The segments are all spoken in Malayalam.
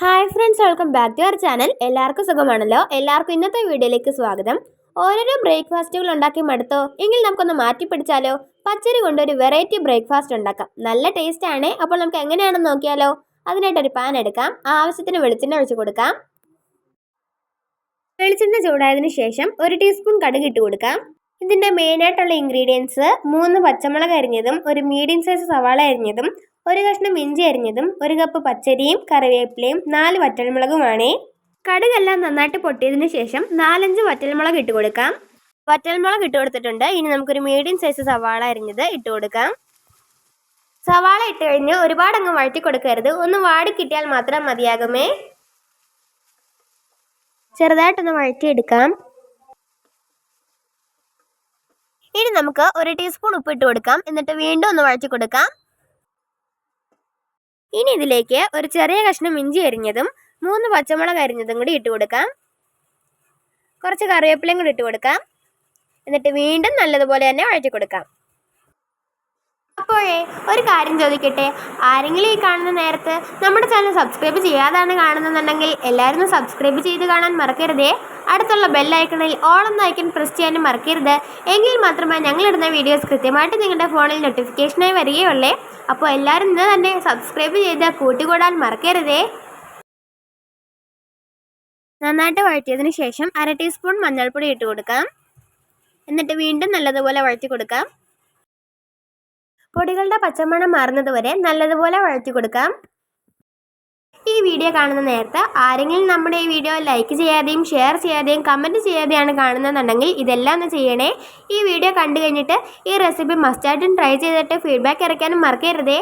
Hi friends welcome back to our channel എല്ലാവർക്കും സുഖമാണല്ലോ? എല്ലാവർക്കും ഇന്നത്തെ വീഡിയോയിലേക്ക് സ്വാഗതം. ഓരോരോ ബ്രേക്ക്ഫാസ്റ്റുകൾ ഉണ്ടാക്കി മടുത്തോ? എങ്കിൽ നമുക്കൊന്ന് മാറ്റി പിടിച്ചാലോ? പച്ചരി കൊണ്ട് ഒരു വെറൈറ്റി ബ്രേക്ക്ഫാസ്റ്റ് ഉണ്ടാക്കാം. നല്ല ടേസ്റ്റ് ആണ്. അപ്പോൾ നമുക്ക് എങ്ങനെയാണെന്ന് നോക്കിയാലോ? അതിനായിട്ടൊരു പാൻ എടുക്കാം. ആവശ്യത്തിന് വെളിച്ചെണ്ണ ഒഴിച്ച് കൊടുക്കാം. വെളിച്ചെണ്ണ ചൂടായതിനു ശേഷം ഒരു ടീസ്പൂൺ കടുക് ഇട്ട് കൊടുക്കാം. ഇതിന്റെ മെയിനായിട്ടുള്ള ഇൻഗ്രീഡിയൻസ് മൂന്ന് പച്ചമുളക് അരിഞ്ഞതും ഒരു മീഡിയം സൈസ് സവാള അരിഞ്ഞതും ഒരു കഷ്ണം ഇഞ്ചി അരിഞ്ഞതും ഒരു കപ്പ് പച്ചരിയും കറിവേപ്പിലയും നാല് വറ്റൽമുളകുമാണ്. കടുകെല്ലാം നന്നായിട്ട് പൊട്ടിയതിന് ശേഷം നാലഞ്ച് വറ്റൽമുളക് ഇട്ട് കൊടുക്കാം. വറ്റൽമുളക് ഇട്ട് കൊടുത്തിട്ടുണ്ട്. ഇനി നമുക്കൊരു മീഡിയം സൈസ് സവാള അരിഞ്ഞത് ഇട്ട് കൊടുക്കാം. സവാള ഇട്ട് കഴിഞ്ഞ് ഒരുപാട് അങ്ങ് വഴറ്റി കൊടുക്കരുത്. ഒന്ന് വാടി കിട്ടിയാൽ മാത്രം മതിയാകുമേ. ചെറുതായിട്ടൊന്ന് വഴറ്റിയെടുക്കാം. ഇനി നമുക്ക് ഒരു ടീസ്പൂൺ ഉപ്പ് ഇട്ട് കൊടുക്കാം. എന്നിട്ട് വീണ്ടും ഒന്ന് വഴറ്റി കൊടുക്കാം. ഇനി ഇതിലേക്ക് ഒരു ചെറിയ കഷ്ണം ഇഞ്ചി അരിഞ്ഞതും മൂന്ന് പച്ചമുളക് അരിഞ്ഞതും കൂടി ഇട്ട് കൊടുക്കാം. കുറച്ച് കറിവേപ്പിലയും കൂടി ഇട്ട് കൊടുക്കാം. എന്നിട്ട് വീണ്ടും നല്ലതുപോലെ തന്നെ വഴറ്റി കൊടുക്കാം. അപ്പോഴേ ഒരു കാര്യം ചോദിക്കട്ടെ? ആരെങ്കിലും ഈ കാണുന്ന നേരത്ത് നമ്മുടെ ചാനൽ സബ്സ്ക്രൈബ് ചെയ്യാതാണ് കാണുന്നതെന്നുണ്ടെങ്കിൽ എല്ലാവരും സബ്സ്ക്രൈബ് ചെയ്ത് കാണാൻ മറക്കരുതേ. അടുത്തുള്ള ബെല്ലൈക്കണിൽ എന്ന ഐക്കൺ പ്രസ് ചെയ്യാനും മറക്കരുത്. എങ്കിൽ മാത്രമേ ഞങ്ങളിടുന്ന വീഡിയോസ് കൃത്യമായിട്ട് നിങ്ങളുടെ ഫോണിൽ നോട്ടിഫിക്കേഷനായി വരികയുള്ളേ. അപ്പോൾ എല്ലാവരും ഇന്ന് തന്നെ സബ്സ്ക്രൈബ് ചെയ്ത് കൂട്ടുകൂടാൻ മറക്കരുതേ. നന്നായിട്ട് വഴറ്റിയതിന് ശേഷം അര ടീസ്പൂൺ മഞ്ഞൾപ്പൊടി ഇട്ട് കൊടുക്കാം. എന്നിട്ട് വീണ്ടും നല്ലതുപോലെ വഴറ്റി കൊടുക്കാം. പൊടികളുടെ പച്ചമണം മാറുന്നത് വരെ നല്ലതുപോലെ വഴറ്റി കൊടുക്കാം. ഈ വീഡിയോ കാണുന്ന നേരത്തെ ആരെങ്കിലും നമ്മുടെ ഈ വീഡിയോ ലൈക്ക് ചെയ്യാതെയും ഷെയർ ചെയ്യാതെയും കമന്റ് ചെയ്യാതെയാണ് കാണുന്നതെന്നുണ്ടെങ്കിൽ ഇതെല്ലാം ഒന്ന് ചെയ്യണേ. ഈ വീഡിയോ കണ്ടു കഴിഞ്ഞിട്ട് ഈ റെസിപ്പി മസ്റ്റായിട്ടും ട്രൈ ചെയ്തിട്ട് ഫീഡ്ബാക്ക് ഇറക്കാനും മറക്കരുതേ.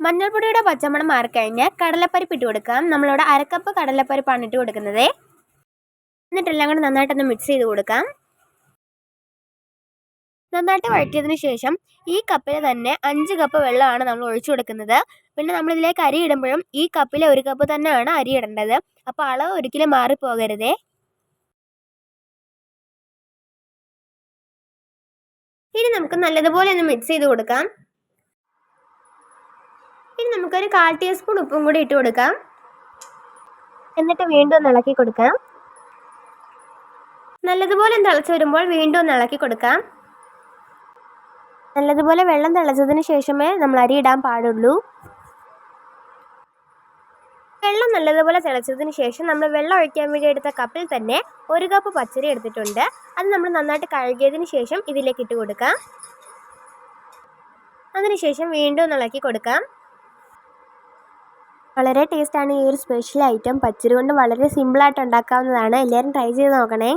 മഞ്ഞൾപ്പൊടിയുടെ പച്ചമണം മാറിക്കഴിഞ്ഞ് കടലപ്പരിപ്പ് ഇട്ട് കൊടുക്കാം. നമ്മളിവിടെ അരക്കപ്പ് കടലപ്പരിപ്പാണ് ഇട്ട് കൊടുക്കുന്നത്. എന്നിട്ടെല്ലാം കൂടെ നന്നായിട്ടൊന്ന് മിക്സ് ചെയ്ത് കൊടുക്കാം. നന്നായിട്ട് വഴറ്റിയതിന് ശേഷം ഈ കപ്പിൽ തന്നെ അഞ്ച് കപ്പ് വെള്ളമാണ് നമ്മൾ ഒഴിച്ചു കൊടുക്കുന്നത്. പിന്നെ നമ്മളിതിലേക്ക് അരി ഇടുമ്പോഴും ഈ കപ്പിലെ ഒരു കപ്പ് തന്നെയാണ് അരി ഇടേണ്ടത്. അപ്പോൾ അളവ് ഒരിക്കലും മാറിപ്പോകരുതേ. ഇനി നമുക്ക് നല്ലതുപോലെ ഒന്ന് മിക്സ് ചെയ്ത് കൊടുക്കാം. ഇനി നമുക്കൊരു കാൽ ടീസ്പൂൺ ഉപ്പും കൂടി ഇട്ട് കൊടുക്കാം. എന്നിട്ട് വീണ്ടും ഒന്ന് ഇളക്കി കൊടുക്കാം. നല്ലതുപോലെ തിളച്ച് വരുമ്പോൾ വീണ്ടും ഒന്ന് ഇളക്കി കൊടുക്കാം. നല്ലതുപോലെ വെള്ളം തിളച്ചതിന് ശേഷമേ നമ്മൾ അരി ഇടാൻ പാടുള്ളൂ. വെള്ളം നല്ലതുപോലെ തിളച്ചതിന് ശേഷം നമ്മൾ വെള്ളം ഒഴിക്കാൻ വേണ്ടി എടുത്ത കപ്പിൽ തന്നെ ഒരു കപ്പ് പച്ചരി എടുത്തിട്ടുണ്ട്. അത് നമ്മൾ നന്നായിട്ട് കഴുകിയതിന് ശേഷം ഇതിലേക്ക് ഇട്ട് കൊടുക്കാം. അതിനുശേഷം വീണ്ടും ഇളക്കി കൊടുക്കാം. വളരെ ടേസ്റ്റാണ് ഈ ഒരു സ്പെഷ്യൽ ഐറ്റം പച്ചരി കൊണ്ട് വളരെ സിമ്പിളായിട്ട് ഉണ്ടാക്കാവുന്നതാണ്. എല്ലാവരും ട്രൈ ചെയ്ത് നോക്കണേ.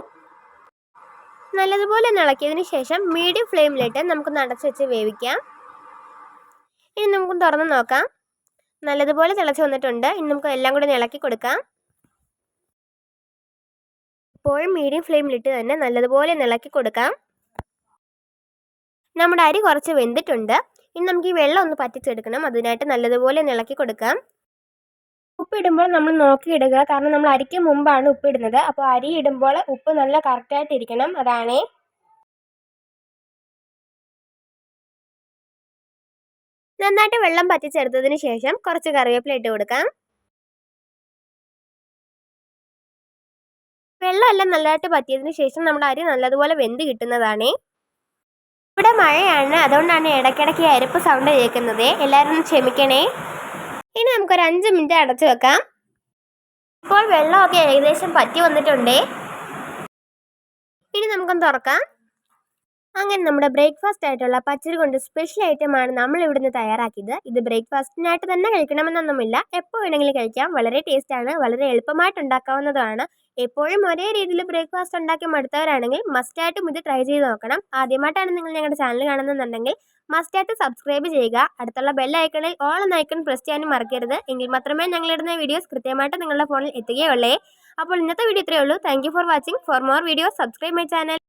നല്ലതുപോലെ ഇളക്കിയതിന് ശേഷം മീഡിയം ഫ്ലെയിമിലിട്ട് നമുക്ക് നടച്ച് വെച്ച് വേവിക്കാം. ഇനി നമുക്ക് തുറന്ന് നോക്കാം. നല്ലതുപോലെ തിളച്ച് വന്നിട്ടുണ്ട്. ഇനി നമുക്ക് എല്ലാം കൂടി ഇളക്കി കൊടുക്കാം. ഇപ്പോഴും മീഡിയം ഫ്ലെയിമിലിട്ട് തന്നെ നല്ലതുപോലെ ഇളക്കി കൊടുക്കാം. നമ്മുടെ അരി കുറച്ച് വെന്തിട്ടുണ്ട്. ഇനി നമുക്ക് ഈ വെള്ളം ഒന്ന് പറ്റിച്ചെടുക്കണം. അതിനായിട്ട് നല്ലതുപോലെ ഇളക്കി കൊടുക്കാം. ഉപ്പിടുമ്പോൾ നമ്മൾ നോക്കി ഇടുക. കാരണം നമ്മൾ അരിക്ക് മുമ്പാണ് ഉപ്പിടുന്നത് അപ്പോൾ അരി ഇടുമ്പോൾ ഉപ്പ് നല്ല കറക്റ്റായിട്ട് ഇരിക്കണം. അതാണേ. നന്നായിട്ട് വെള്ളം പറ്റിച്ചെടുത്തതിന് ശേഷം കുറച്ച് കറിവേപ്പില ഇട്ട് കൊടുക്കാം. വെള്ളം എല്ലാം നല്ലതായിട്ട് പറ്റിയതിന് ശേഷം നമ്മുടെ അരി നല്ലതുപോലെ വെന്ത് കിട്ടുന്നതാണ്. ഇവിടെ മഴയാണ് അതുകൊണ്ടാണ് ഇടയ്ക്കിടയ്ക്ക് അരിപ്പ് സൗണ്ട് കേൾക്കുന്നത്. എല്ലാവരും ക്ഷമിക്കണേ. ഇനി നമുക്കൊരു അഞ്ച് മിനിറ്റ് അടച്ചു വെക്കാം. ഇപ്പോൾ വെള്ളമൊക്കെ ഏകദേശം പറ്റി വന്നിട്ടുണ്ട്. ഇനി നമുക്കൊന്ന് തുറക്കാം. അങ്ങനെ നമ്മുടെ ബ്രേക്ക്ഫാസ്റ്റ് ആയിട്ടുള്ള പച്ചരി കൊണ്ട് സ്പെഷ്യൽ ഐറ്റം ആണ് നമ്മൾ ഇവിടുന്ന് തയ്യാറാക്കിയത്. ഇത് ബ്രേക്ക്ഫാസ്റ്റിനായിട്ട് തന്നെ കഴിക്കണമെന്നൊന്നുമില്ല. എപ്പോൾ വേണമെങ്കിലും കഴിക്കാം. വളരെ ടേസ്റ്റാണ് വളരെ എളുപ്പമായിട്ട് ഉണ്ടാക്കാവുന്നതാണ്. എപ്പോഴും ഒരേ രീതിയിൽ ബ്രേക്ക്ഫാസ്റ്റ് ഉണ്ടാക്കി മടുത്തവരാണെങ്കിൽ മസ്റ്റായിട്ടും ഇത് ട്രൈ ചെയ്ത് നോക്കണം. ആദ്യമായിട്ടാണ് നിങ്ങൾ ഞങ്ങളുടെ ചാനൽ കാണുന്നുണ്ടെങ്കിൽ മസ്റ്റായിട്ട് സബ്സ്ക്രൈബ് ചെയ്യുക. അടുത്തുള്ള ബെൽ ഐക്കണിൽ ഓൾ എന്ന ഐക്കൺ പ്രസ് ചെയ്യാനും മറക്കരുത്. എങ്കിൽ മാത്രമേ ഞങ്ങളിടുന്ന വീഡിയോസ് കൃത്യമായിട്ട് നിങ്ങളുടെ ഫോണിൽ എത്തുകയുള്ളേ. അപ്പോൾ ഇന്നത്തെ വീഡിയോ ഇത്രയേ ഉള്ളൂ. Thank for watching for more videos subscribe my channel